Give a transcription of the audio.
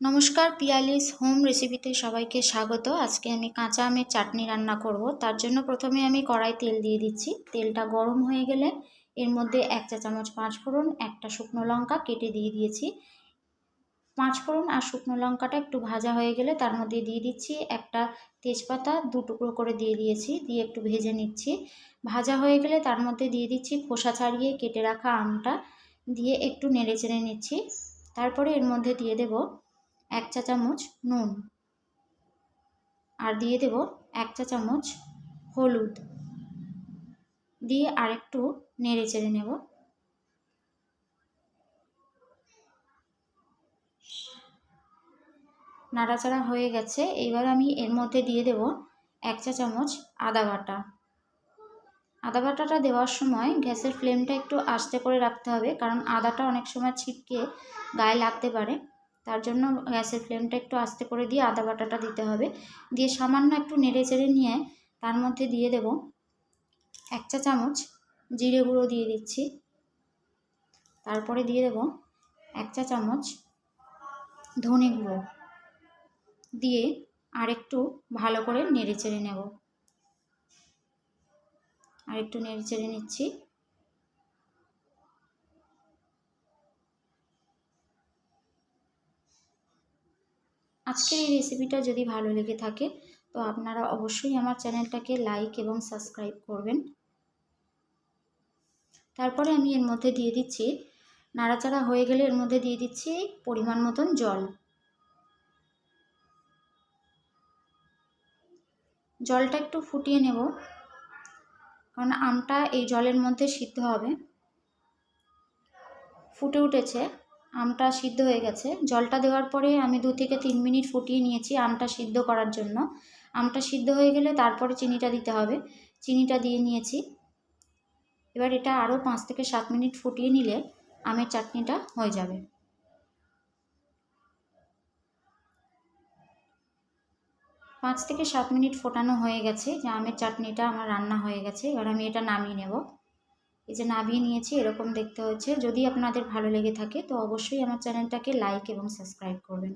নমস্কার, পিয়ালিস হোম রেসিপিতে সবাইকে স্বাগত। আজকে আমি কাঁচা আমের চাটনি রান্না করব। তার জন্য প্রথমে আমি কড়াই তেল দিয়ে দিচ্ছি। তেলটা গরম হয়ে গেলে এর মধ্যে এক চা চামচ পাঁচ ফোড়ন, একটা শুকনো লঙ্কা কেটে দিয়ে দিয়েছি। পাঁচ ফোড়ন আর শুকনো লঙ্কাটা একটু ভাজা হয়ে গেলে তার মধ্যে দিয়ে দিচ্ছি একটা তেজপাতা, দু টুকরো করে দিয়ে দিয়েছি, দিয়ে একটু ভেজে নিচ্ছি। ভাজা হয়ে গেলে তার মধ্যে দিয়ে দিচ্ছি খোসা ছাড়িয়ে কেটে রাখা আমটা, দিয়ে একটু নেড়ে চেড়ে নিচ্ছি। তারপরে এর মধ্যে দিয়ে দেবো এক চা চামচ নুন। আর দিয়ে দেব এক চা চামচ হলুদ। দিয়ে আরেকটু নেড়ে চেড়ে নেব। নাড়াচাড়া হয়ে গেছে। এবার আমি এর মধ্যে দিয়ে দেব এক চা চামচ আদা বাটা। আদা বাটাটা দেওয়ার সময় গ্যাসের ফ্লেমটা একটু আস্তে করে রাখতে হবে, কারণ আদাটা অনেক সময় ছিটকে গায়ে লাগতে পারে। তার জন্য গ্যাসের ফ্লেমটা একটু আস্তে করে দিয়ে আদা বাটাটা দিতে হবে। দিয়ে সামান্য একটু নেড়ে চেড়ে নিয়ে তার মধ্যে দিয়ে দেব এক চা চামচ জিরে গুঁড়ো দিয়ে দিচ্ছি। তারপরে দিয়ে দেব এক চা চামচ ধনে গুঁড়ো। দিয়ে আরেকটু ভালো করে নেড়ে চেড়ে নেব। আরেকটু নেড়ে চেড়ে নিচ্ছি। আজকের এই রেসিপিটা যদি ভালো লেগে থাকে, তো আপনারা অবশ্যই আমার চ্যানেলটাকে লাইক এবং সাবস্ক্রাইব করবেন। তারপরে আমি এর মধ্যে দিয়ে দিচ্ছি, নাড়াচাড়া হয়ে গেলে এর মধ্যে দিয়ে দিচ্ছি পরিমাণ মতন জল। জলটা একটু ফুটিয়ে নেব, কারণ আমটা এই জলের মধ্যে সিদ্ধ হবে। ফুটে উঠেছে। আমটা সিদ্ধ হয়ে গেছে। জলটা দেওয়ার পরে আমি দু থেকে তিন মিনিট ফুটিয়ে নিয়েছি আমটা সিদ্ধ করার জন্য। আমটা সিদ্ধ হয়ে গেলে তারপরে চিনিটা দিতে হবে। চিনিটা দিয়ে নিয়েছি। এবার এটা আরও পাঁচ থেকে সাত মিনিট ফুটিয়ে নিলে আমের চাটনিটা হয়ে যাবে। পাঁচ থেকে সাত মিনিট ফোটানো হয়ে গেছে যে আমের চাটনিটা আমার রান্না হয়ে গেছে। এবার আমি এটা নামিয়ে নেব। এই যে নামিয়ে নিয়েছি, এরকম দেখতে হচ্ছে যদি আপনাদের ভালো লেগে থাকে, তো অবশ্যই আমার চ্যানেলটাকে লাইক এবং সাবস্ক্রাইব করবেন।